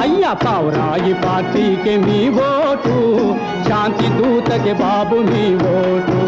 అయ్యా పావురాయి పార్టీకి మీ ఓటు. శాంతి దూతకి బాబు మీ ఓటు.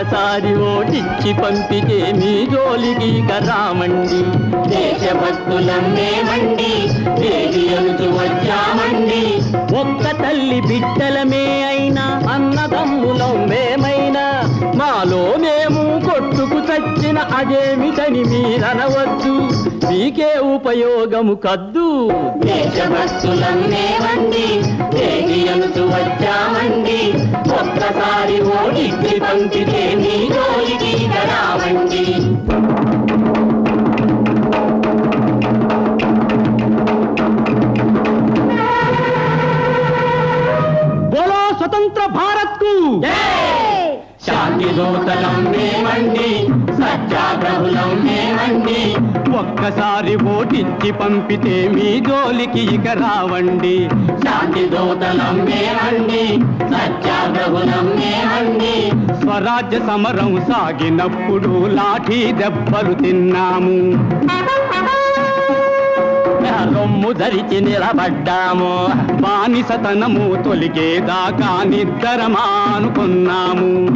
ఒక్కసారి ఓటిచ్చి పంపితే మీ జోలికి కరామండి దేశభక్తులం మేమండి దేవియంతు వచ్చామండి. ఒక్క తల్లి బిడ్డలమే అయినా అన్నదమ్ములం మేమైనా మాలో మేము కొట్టుకు చచ్చిన అదేమిటని మీరనవద్దు. మీకే ఉపయోగము కద్దు. దేశభక్తులం మేమండి దేవియంతు వచ్చామండి. ఒక్కసారి ఓడిచ్చి పంపితే మీ జోలికి రామండి బోలో స్వతంత్ర భారత్కు శాంతి దూతలం మేమండి సత్యాగ్రహులం మేమండి. ఒక్కసారి ఓటిచ్చి పంపితే మీ జోలికి ఇక రావండి. శాంతి దూతలం మేమండి సత్యాగ్రహులం మేమండి. స్వరాజ్య సమరం సాగినప్పుడు లాఠీ దెబ్బలు తిన్నాము. రొమ్ము ధరించి నిలబడ్డాము. బానిసతనము తొలిగేదాకా నిద్దరమానుకున్నాము.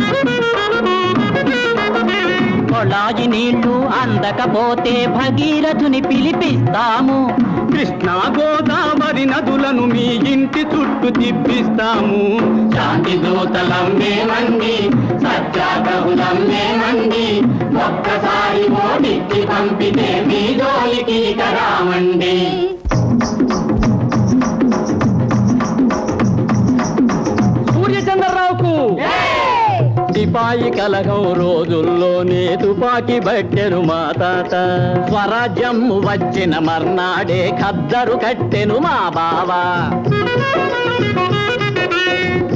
కొళాయి నీళ్ళు అందకపోతే భగీరథుని పిలిపిస్తాము. కృష్ణా గోదావరి నదులను మీ ఇంటి చుట్టూ తిప్పిస్తాము. శాంతి దూతలం మేమండి సత్యాగ్రహులం మేమండి. ఒక్కసారి ఓడిచ్చి పంపితే మీ జోలికి కరామండి సిపాయి కలగం రోజుల్లోనే తుపాకి బట్టెను మా తాత. స్వరాజ్యం వచ్చిన మర్నాడే ఖద్దరు కట్టెను మా బావా.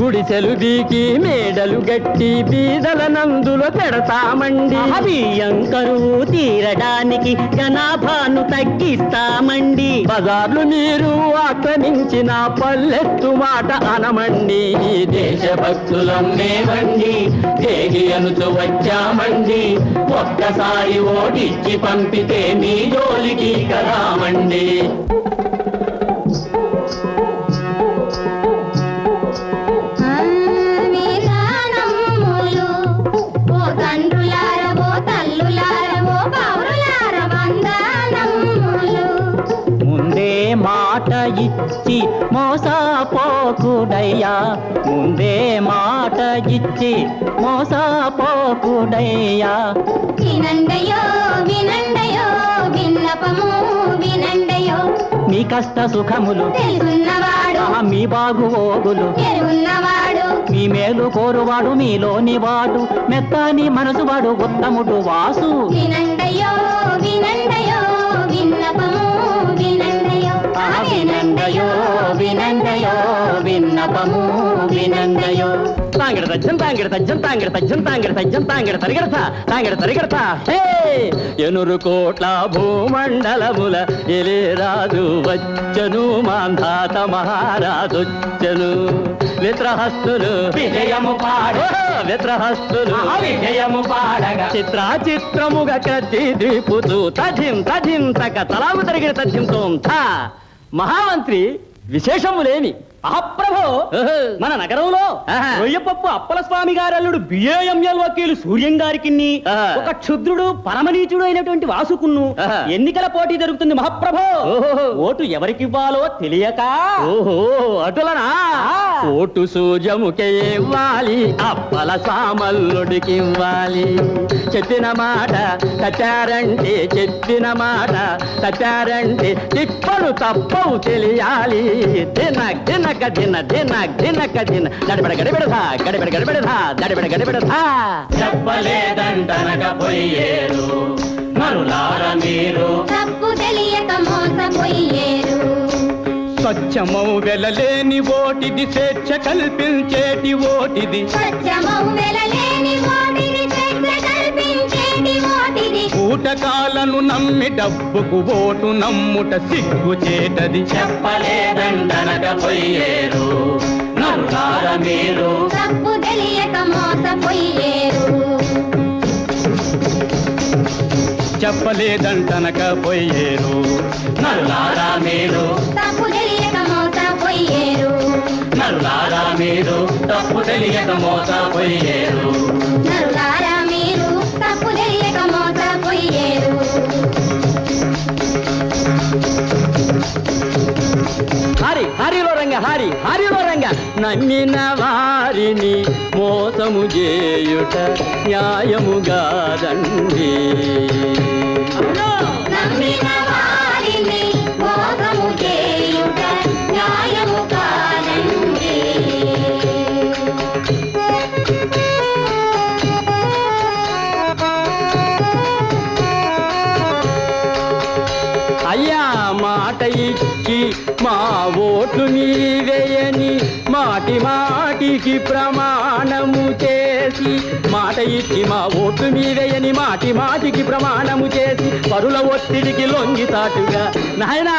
గుడిసెలు బీకి మేడలు గట్టి బీదల నందులో పెడతామండి. బియ్యం కరువు తీరడానికి జనాభాను తగ్గిస్తామండి. బజార్లు మీరు ఆక్రమించిన పల్లెత్తు మాట అనమండి. దేశభక్తులం మేమండి దేగి అనుతూ వచ్చామండి. ఒక్కసారి ఓడిచ్చి పంపితే మీ జోలికి రామండి ఇచ్చి మోసపోకుడయ్యా. ముందే మాట ఇచ్చి మోసపోకుడయ్యా. వినండయో వినండయో విన్నపము వినండయో మీ కష్ట సుఖములు తెలుసున్నవాడు మీ బాగు ఓగులు. ఎరుగున్నవాడు మీ మేలు కోరువాడు మీలోని వాడు. మెత్తని మనసువాడు ఉత్తముడు వాసు. వినండయో వినండయో విన్నపము వినండయో విన్నపము వినండయో తాంగిడ తజ్జం తాంగిడ తజ్జం తాంగిడ తజ్జం తాంగిడ తజ్జం తాంగిడ తరిగడత తాంగిడ తరిగడత. హే! ఎనురు కోట్ల భూమండలముల ఎలే రాజు వచ్చను మాంధాత మహారాజొచ్చను. విత్రహస్తులు విజయము పాడు విత్రహస్తులు విజయము పాడగా. చిత్ర చిత్రముగా కత్తి ద్వీపుతూ తధిం తధిం తక తలాము తరిగిన థా. మహామంత్రి విశేషములేమి మహాప్రభో ఓహో. మన నగరంలో. రొయ్యపప్పు అప్పల స్వామి గారల్లుడు బిఏఎంఎల్ వకీలు సూర్యం గారికి. ఒక క్షుద్రుడు పరమనీచుడు అయినటువంటి వాసుకున్ను. ఎన్నికల పోటీ జరుగుతుంది మహాప్రభో. ఓటు ఎవరికివ్వాలో తెలియక ఓహో అటులనా. ఓటు సూజముకే ఇవ్వాలి అప్పల సామల్లుడికి ఇవ్వాలి చెప్పిన మాట తచ్చారంటే చెప్పిన మాట తచ్చారంటే తిప్పలు తప్పవు తెలియాలి దిన దినక దిన దిన దినక దిన గడిబడ గడిబెడదా గడిబడ గడిబెడదా గడిబడ గడిబెడదా చెప్పలేదంటనక పోయేరు మరులార మీరు. తప్పు తెలియక మోసపోయేరు స్వచ్ఛమౌ వెలలేని ఓటిది స్వేచ్ఛ కల్పించేటి ఓటిది. సత్యమౌ వెలలేని ఓటిది ఓటిది కూటకాలను నమ్మి డబ్బుకు ఓటు నమ్ముట సిగ్గు చేటది చెప్పలేదంటనక పోయేరు మరులార మీరు. తప్పు తెలియక మోసపోయేరు. చెప్పలేదంటనక పోయేరు నరులారా మీరు. తప్పు తెలియక మోసపోయేరు. నరులారా మీరు. తప్పు తెలియక మోసపోయేరు. నరులారా హరి హరిలో రంగ నమ్మిన వారిని మోసము చేయుట న్యాయముగాదండి. నమ్మిన ఓట్లు నీవేయని మాటి మాటికి ప్రమాణము చేసి మాట ఇచ్చి మా ఓట్లు మీవేయని మాటి మాటికి ప్రమాణము చేసి పరుల ఒత్తిడికి లొంగి తాటుగా నాయనా